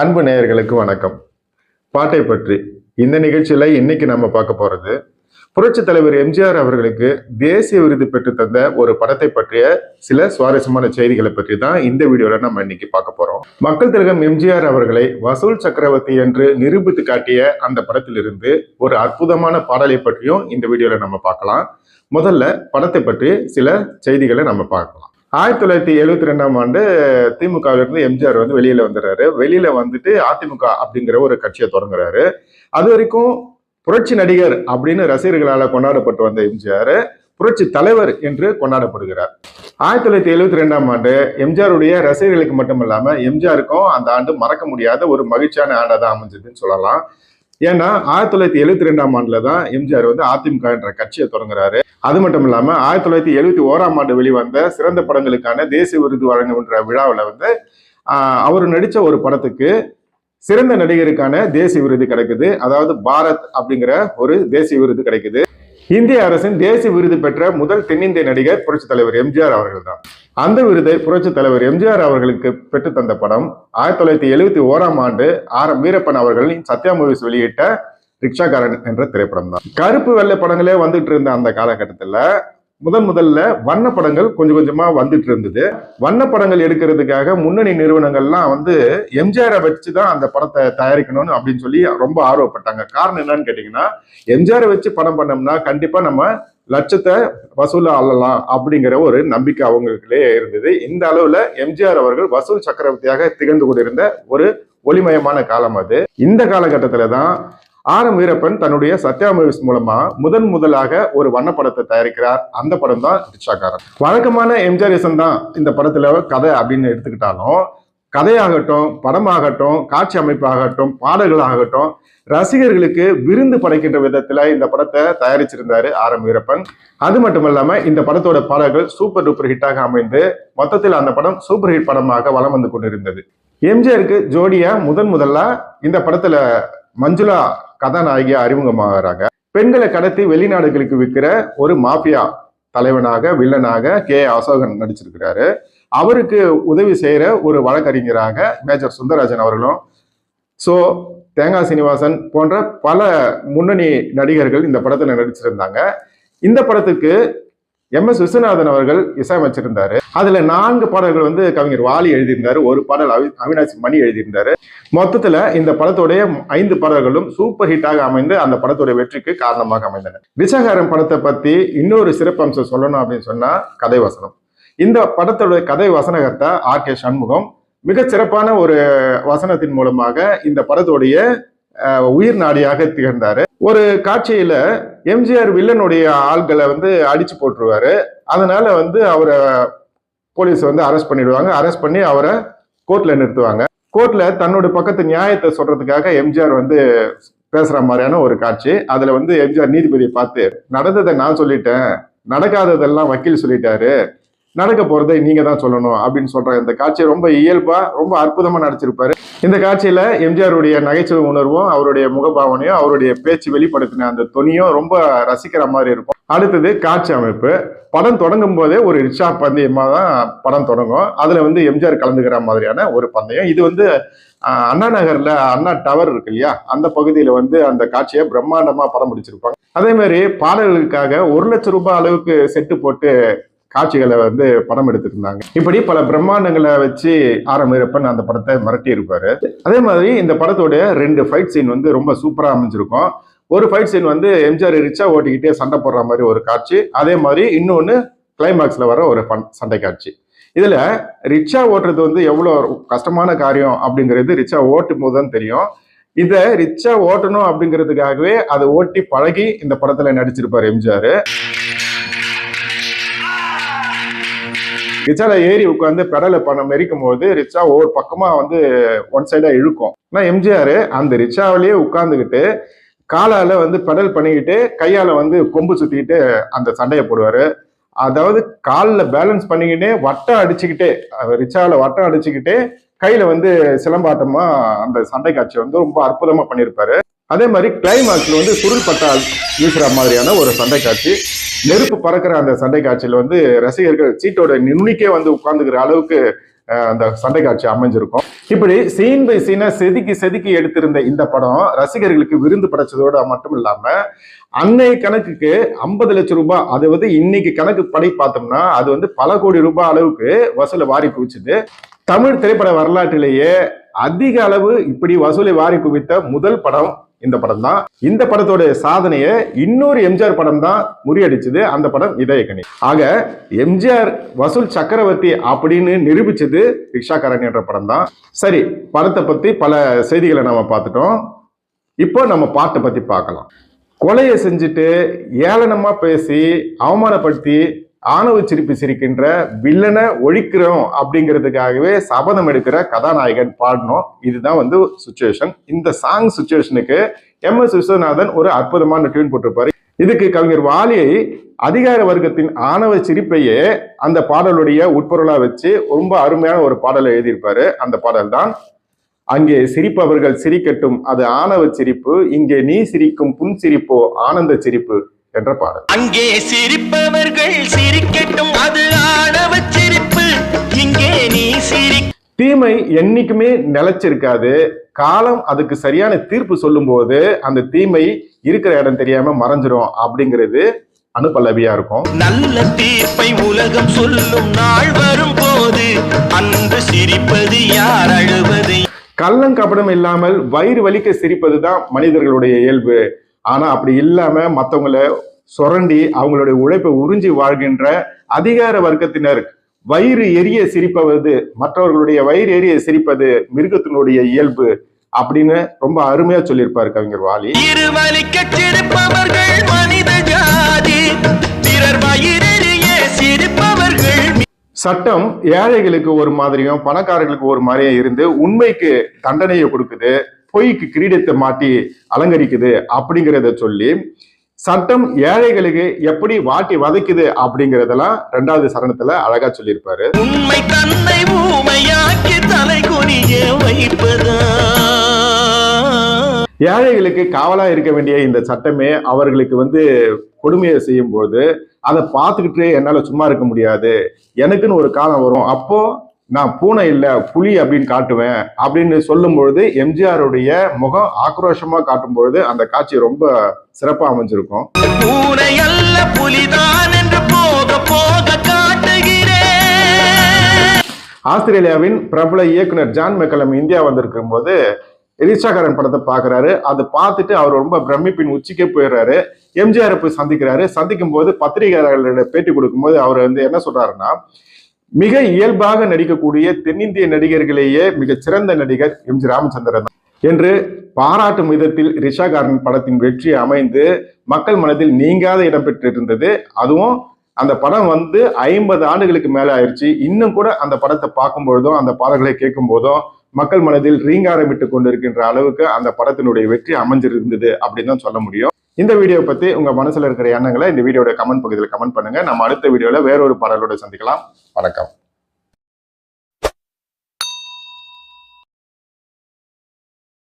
அன்பு நேயர்களுக்கு வணக்கம். பாட்டை பற்றி இந்த நிகழ்ச்சியில இன்னைக்கு நம்ம பார்க்க போறது புரட்சி தலைவர் எம்ஜிஆர் அவர்களுக்கு தேசிய விருது பெற்று தந்த ஒரு படத்தை பற்றிய சில சுவாரஸ்யமான செய்திகளை பற்றி தான் இந்த வீடியோல நம்ம இன்னைக்கு பார்க்க போறோம். மக்கள் திலகம் எம்ஜிஆர் அவர்களை வசூல் சக்கரவர்த்தி என்று நிரூபித்து காட்டிய அந்த படத்திலிருந்து ஒரு அற்புதமான பாடலை பற்றியும் இந்த வீடியோல நம்ம பார்க்கலாம். முதல்ல படத்தை பற்றி சில செய்திகளை நம்ம பார்க்கலாம். ஆயிரத்தி தொள்ளாயிரத்தி எழுபத்தி ரெண்டாம் ஆண்டு திமுகவிலிருந்து எம்ஜிஆர் வந்து வெளியில வந்துடுறாரு. வெளியில வந்துட்டு அதிமுக அப்படிங்கிற ஒரு கட்சியை தொடங்குறாரு. அது வரைக்கும் புரட்சி நடிகர் அப்படின்னு ரசிகர்களால் கொண்டாடப்பட்டு வந்த எம்ஜிஆர் புரட்சி தலைவர் என்று கொண்டாடப்படுகிறார். ஆயிரத்தி தொள்ளாயிரத்தி எழுபத்தி ரெண்டாம் ஆண்டு எம்ஜிஆருடைய ரசிகர்களுக்கு மட்டுமல்லாம எம்ஜிஆருக்கும் அந்த ஆண்டு மறக்க முடியாத ஒரு மகிழ்ச்சியான ஆண்டாக தான் அமைஞ்சதுன்னு சொல்லலாம். ஏன்னா ஆயிரத்தி தொள்ளாயிரத்தி எழுபத்தி ரெண்டாம் ஆண்டுல தான் எம்ஜிஆர் வந்து அதிமுக என்ற கட்சியை தொடங்குறாரு. அது மட்டும் இல்லாம ஆயிரத்தி தொள்ளாயிரத்தி எழுபத்தி ஓராம் ஆண்டு வெளிவந்த சிறந்த படங்களுக்கான தேசிய விருது வழங்குகின்ற விழாவில் வந்து அவர் நடித்த ஒரு படத்துக்கு சிறந்த நடிகருக்கான தேசிய விருது கிடைக்குது. அதாவது பாரத் அப்படிங்கிற ஒரு தேசிய விருது கிடைக்குது. இந்திய அரசின் தேசிய விருது பெற்ற முதல் தென்னிந்திய நடிகர் புரட்சி தலைவர் எம்ஜிஆர் அவர்கள் தான் அந்த விருதை புரட்சி தலைவர் எம்ஜிஆர் அவர்களுக்கு பெற்று தந்த படம் ஆயிரத்தி தொள்ளாயிரத்தி எழுபத்தி ஓராம் ஆண்டு ஆர் எம் வீரப்பன் அவர்களின் சத்யா மூவிஸ் வெளியிட்ட ரிக்ஷாக்காரன் என்ற திரைப்படம் தான் கருப்பு வெள்ளை படங்களே வந்துட்டு இருந்த அந்த காலகட்டத்தில் முதன் முதல்ல வண்ண படங்கள் கொஞ்சம் கொஞ்சமா வந்துட்டு இருந்தது. வண்ணப்படங்கள் எடுக்கிறதுக்காக முன்னணி நிறுவனங்கள்லாம் வந்து எம்ஜிஆரை வச்சு தான் அந்த படத்தை தயாரிக்கணும்னு அப்படின்னு சொல்லி ரொம்ப ஆர்வப்பட்டாங்க. காரணம் என்னன்னு கேட்டீங்கன்னா எம்ஜிஆரை வச்சு படம் பண்ணோம்னா கண்டிப்பா நம்ம லட்சத்தை வசூல அள்ளலாம் அப்படிங்கிற ஒரு நம்பிக்கை அவங்களுக்குள்ளே இருந்தது. இந்த அளவுல எம்ஜிஆர் அவர்கள் வசூல் சக்கரவர்த்தியாக திகழ்ந்து கொண்டிருந்த ஒரு ஒளிமயமான காலம் அது. இந்த காலகட்டத்துல தான் ஆர் எம் வீரப்பன் தன்னுடைய சத்யா மூவிஸ் மூலமா முதன் முதலாக ஒரு வண்ணப்படத்தை தயாரிக்கிறார். அந்த படம் தான் ரிக்ஷாக்காரன். வழக்கமான எம்ஜிஆரிசம் தான் இந்த படத்துல கதை அப்படின்னு எடுத்துக்கிட்டாலும் கதையாகட்டும் படமாகட்டும் காட்சி அமைப்பாகட்டும் பாடல்களாகட்டும் ரசிகர்களுக்கு விருந்து படைக்கின்ற விதத்துல இந்த படத்தை தயாரிச்சிருந்தாரு ஆர் எம் வீரப்பன். அது மட்டும் இல்லாம இந்த படத்தோட பாடல்கள் சூப்பர் டூப்பர் ஹிட்டாக அமைந்து மொத்தத்தில் அந்த படம் சூப்பர் ஹிட் படமாக வலம் வந்து கொண்டிருந்தது. எம்ஜிஆருக்கு ஜோடியா முதன் முதல்ல இந்த படத்துல மஞ்சுளா கதாநாயகியா அறிமுகமாகறாங்க. பெண்களை கடத்தி வெளிநாடுகளுக்கு விற்கிற ஒரு மாஃபியா தலைவனாக வில்லனாக கே. அசோகன் நடிச்சிருக்கிறாரு. அவருக்கு உதவி செய்யற ஒரு வழக்கறிஞராக மேஜர் சுந்தரராஜன் அவர்களும் ஸோ தேங்காய் சீனிவாசன் போன்ற பல முன்னணி நடிகர்கள் இந்த படத்துல நடிச்சிருந்தாங்க. இந்த படத்துக்கு எம் எஸ் விஸ்வநாதன் அவர்கள் இசையமைச்சிருந்தாரு அதுல நான்கு பாடல்கள் வந்து கவிஞர் வாலி எழுதியிருந்தாரு. ஒரு பாடல் அவி அவினாசி மணி எழுதியிருந்தாரு. மொத்தத்துல இந்த படத்துடைய ஐந்து பாடல்களும் சூப்பர் ஹிட்டாக அமைந்து அந்த படத்துடைய வெற்றிக்கு காரணமாக அமைந்தன. ரிஷாகாரன் படத்தை பத்தி இன்னொரு சிறப்பம்சம் சொல்லணும் அப்படின்னு சொன்னா கதை வசனம். இந்த படத்துடைய கதை வசனகர்த்தா ஆர் கே சண்முகம் மிக சிறப்பான ஒரு வசனத்தின் மூலமாக இந்த படத்துடைய உயிர் நாடியாக திகழ்ந்தார். ஒரு காட்சியில எம்ஜிஆர் வில்லனுடைய ஆள்களை வந்து அடிச்சு போட்டுருவாரு. அதனால வந்து அவரை போலீஸ் வந்து அரெஸ்ட் பண்ணிடுவாங்க. அரெஸ்ட் பண்ணி அவரை கோர்ட்ல நிறுத்துவாங்க. கோர்ட்ல தன்னோட பக்கத்து நியாயத்தை சொல்றதுக்காக எம்ஜிஆர் வந்து பேசுற மாதிரியான ஒரு காட்சி. அதுல வந்து எம்ஜிஆர் நீதிபதியை பார்த்து நடந்ததை நான் சொல்லிட்டேன். நடக்காததெல்லாம் வக்கீல் சொல்லிட்டாரு. நடக்க போறதை நீங்க தான் சொல்லணும் அப்படின்னு சொல்ற இந்த காட்சியை ரொம்ப இயல்பா ரொம்ப அற்புதமா நடிச்சிருப்பாரு. இந்த காட்சியில எம்ஜிஆருடைய நகைச்சுவை உணர்வும் அவருடைய முகபாவனையும் அவருடைய பேச்சு வெளிப்படுத்தின அந்த துணியும் ரொம்ப ரசிக்கிற மாதிரி இருக்கும். அடுத்தது காட்சி அமைப்பு. படம் தொடங்கும் போதே ஒரு ரிக்ஷா பந்தயமா தான் படம் தொடங்கும். அதுல வந்து எம்ஜிஆர் கலந்துக்கிற மாதிரியான ஒரு பந்தயம். இது வந்து அண்ணா நகர்ல அண்ணா டவர் இருக்கு இல்லையா? அந்த பகுதியில வந்து அந்த காட்சியை பிரம்மாண்டமா படம் பிடிச்சிருப்பாங்க. அதே மாதிரி பாடல்களுக்காக ஒரு லட்சம் ரூபாய் அளவுக்கு செட்டு போட்டு காட்சிகளை வந்து படம் எடுத்திருந்தாங்க. இப்படி பல பிரம்மாண்டங்களை வச்சு ஆர் வீரப்பன் அந்த படத்தை மிரட்டி இருப்பாரு அதே மாதிரி இந்த படத்தோடைய ரெண்டு ஃபைட் சீன் வந்து ரொம்ப சூப்பரா அமைஞ்சிருக்கும். ஒரு ஃபைட் சீன் வந்து எம்ஜிஆர் ரிச்சா ஓட்டிக்கிட்டே சண்டை போடுற மாதிரி ஒரு காட்சி. அதே மாதிரி இன்னொன்று கிளைமேக்ஸில் வர ஒரு fun- சண்டை காட்சி. இதில் ரிச்சா ஓட்டுறது வந்து எவ்வளோ கஷ்டமான காரியம் அப்படிங்கிறது ரிக்ஷா ஓட்டும் போது தான் தெரியும். இதை ரிச்சா ஓட்டணும் அப்படிங்கிறதுக்காகவே அதை ஓட்டி பழகி இந்த படத்தில் நடிச்சிருப்பார் எம்ஜிஆர். ரிச்சால ஏறி உட்காந்து பெடலை பண்ண மெரிக்கும் போது ரிச்சா ஒவ்வொரு பக்கமா வந்து ஒன் சைடா இழுக்கும். ஆனா எம்ஜிஆர் அந்த ரிச்சாவிலேயே உட்கார்ந்துகிட்டு காலால வந்து பெடல் பண்ணிக்கிட்டு கையால வந்து கொம்பு சுத்திக்கிட்டு அந்த சண்டையை போடுவாரு. அதாவது காலில் பேலன்ஸ் பண்ணிக்கிட்டே வட்டம் அடிச்சுக்கிட்டே ரிச்சாவில் வட்டம் அடிச்சுக்கிட்டே கையில வந்து சிலம்பாட்டமா அந்த சண்டை காட்சி வந்து ரொம்ப அற்புதமா பண்ணியிருப்பாரு. அதே மாதிரி கிளைமாக்ஸ்ல வந்து சுருள் பட்டால் வீசுகிற மாதிரியான ஒரு சண்டை காட்சி. நெருப்பு பறக்கிற அந்த சண்டை காட்சியில் வந்து ரசிகர்கள் சீட்டோட நுண்ணிக்கே வந்து உட்காந்துக்கிற அளவுக்கு அந்த சண்டை காட்சி அமைஞ்சிருக்கும். இப்படி சீன் பை சீனை செதுக்கி செதுக்கி எடுத்திருந்த இந்த படம் ரசிகர்களுக்கு விருந்து படைச்சதோட மட்டும் இல்லாம அன்னை கணக்குக்கு ஐம்பது லட்சம் ரூபாய் அது வந்து இன்னைக்கு கணக்கு படி பார்த்தோம்னா அது வந்து பல கோடி ரூபாய் அளவுக்கு வசூலை வாரி குவிச்சுது. தமிழ் திரைப்பட வரலாற்றிலேயே அதிக அளவு இப்படி வசூலை வாரி குவித்த முதல் படம் இந்த படம் தான் இந்த படத்தோட சாதனையை இன்னொரு எம்ஜிஆர் படம் தான் முறியடிச்சது. அந்த படம் இதயக்கணி ஆக எம்ஜிஆர் வசூல் சக்கரவர்த்தி அப்படின்னு நிரூபிச்சது ரிக்ஷாக்காரன் என்ற படம் தான் சரி படத்தை பத்தி பல செய்திகளை நம்ம பார்த்துட்டோம். இப்போ நம்ம பாட்டை பத்தி பார்க்கலாம். கொலையை செஞ்சுட்டு ஏளனமா பேசி அவமானப்படுத்தி ஆணவ சிரிப்பு சிரிக்கின்ற வில்லனை ஒழிக்கிறோம் அப்படிங்கிறதுக்காகவே சபதம் எடுக்கிற கதாநாயகன் பாடணும் இதுதான் வந்து சுச்சுவேஷன் இந்த சாங் சுச்சுவேஷனுக்கு எம் எஸ் விஸ்வநாதன் ஒரு அற்புதமான டியூன் போட்டிருப்பாரு. இதுக்கு கவிஞர் வாலியை அதிகார வர்க்கத்தின் ஆணவ சிரிப்பையே அந்த பாடலுடைய உட்பொருளா வச்சு ரொம்ப அருமையான ஒரு பாடலை எழுதியிருப்பாரு. அந்த பாடல் தான் அங்கே சிரிப்பவர்கள் சிரிக்கட்டும். அது ஆணவ சிரிப்பு. இங்கே நீ சிரிக்கும் புன் சிரிப்போ ஆனந்த சிரிப்பு. என்ற பாடல். அங்கே சிரிப்பவர்கள் சிரிக்கட்டும் அது ஆணவ சிரிப்பு. இங்கே நீ சிரி தீமை என்னைக்குமே நிலைச்சிருக்காது. காலம் அதுக்கு சரியான தீர்ப்பு சொல்லும்போது அந்த தீமை இருக்கிற இடம் தெரியாம மறைஞ்சிரும் அப்படிங்கிறது அனுபல்லவியா இருக்கும். நல்ல தீர்ப்பை உலகம் சொல்லும் நாள் வரும் போது அன்று சிரிப்பது யார் அழுவது? கள்ளம் கபடம் இல்லாமல் வயிறு வலிக்க சிரிப்பது தான் மனிதர்களுடைய இயல்பு. ஆனா அப்படி இல்லாம மத்தவங்கள சுரண்டி அவங்களுடைய உழைப்பை உறிஞ்சி வாழ்கின்ற அதிகார வர்க்கத்தினர். வயிறு எரிய சிரிப்பது மற்றவர்களுடைய வயிறு எரிய சிரிப்பது மிருகத்தினுடைய இயல்பு அப்படின்னு ரொம்ப அருமையா சொல்லியிருப்பாரு கவிஞர் வாலி. சட்டம் ஏழைகளுக்கு ஒரு மாதிரியும் பணக்காரர்களுக்கு ஒரு மாதிரியும் இருந்து உண்மைக்கு தண்டனையை கொடுக்குது. பொய்க்கு கிரீடத்தை மாட்டி அலங்கரிக்குது அப்படிங்கிறத சொல்லி சட்டம் ஏழைகளுக்கு எப்படி வாட்டி வதைக்குது அப்படிங்கறதெல்லாம் ரெண்டாவது சரணத்துல அழகா சொல்லியிருப்பாரு. உண்மை தன்னை ஊமையாக்கி தலை குனிய வைப்பதா? ஏழைகளுக்கு காவலா இருக்க வேண்டிய இந்த சட்டமே அவர்களுக்கு வந்து கொடுமையை செய்யும் போது அதை பார்த்துக்கிட்டு என்னால சும்மா இருக்க முடியாது. எனக்குன்னு ஒரு காலம் வரும். அப்போ நான் பூனை இல்ல புலி அப்படின்னு காட்டுவேன் அப்படின்னு சொல்லும் பொழுது எம்ஜிஆருடைய முகம் ஆக்ரோஷமா காட்டும் பொழுது அந்த காட்சி ரொம்ப சிறப்பா அமைஞ்சிருக்கும். பூனை அல்ல புலிதான் என்று போக போக ஆஸ்திரேலியாவின் பிரபல இயக்குனர் ஜான் மெக்கலம் இந்தியா வந்திருக்கும் போது ரிச்சாகரன் படத்தை பார்க்கறாரு. அதை பார்த்துட்டு அவர் ரொம்ப பிரமிப்பின் உச்சிக்கே போயிடுறாரு. எம்ஜிஆர் போய் சந்திக்கிறாரு. சந்திக்கும் போது பத்திரிகையாளர்களிட பேட்டி கொடுக்கும்போது அவர் வந்து என்ன சொல்றாருன்னா மிக இயல்பாக நடிக்கக்கூடிய தென்னிந்திய நடிகர்களேயே மிகச் சிறந்த நடிகர் எம் ஜி ராமச்சந்திரன் என்று பாராட்டும் விதத்தில் ரிஷாகாரன் படத்தின் வெற்றி அமைந்து மக்கள் மனதில் நீங்காத இடம் பெற்றிருந்தது. அதுவும் அந்த படம் வந்து ஐம்பது ஆண்டுகளுக்கு மேலே ஆயிடுச்சு இன்னும் கூட அந்த படத்தை பார்க்கும் பொழுதும் அந்த பாடல்களை கேட்கும் போதும் மக்கள் மனதில் ரீங்காரமிட்டு கொண்டிருக்கின்ற அளவுக்கு அந்த படத்தினுடைய வெற்றி அமைஞ்சிருந்தது அப்படின்னு தான் சொல்ல முடியும். இந்த வீடியோ பத்தி உங்க மனசுல இருக்கிற எண்ணங்களை இந்த வீடியோட கமெண்ட் பகுதியில் கமெண்ட் பண்ணுங்க. நம்ம அடுத்த வீடியோல வேறொரு பாடலோட சந்திக்கலாம். வணக்கம்.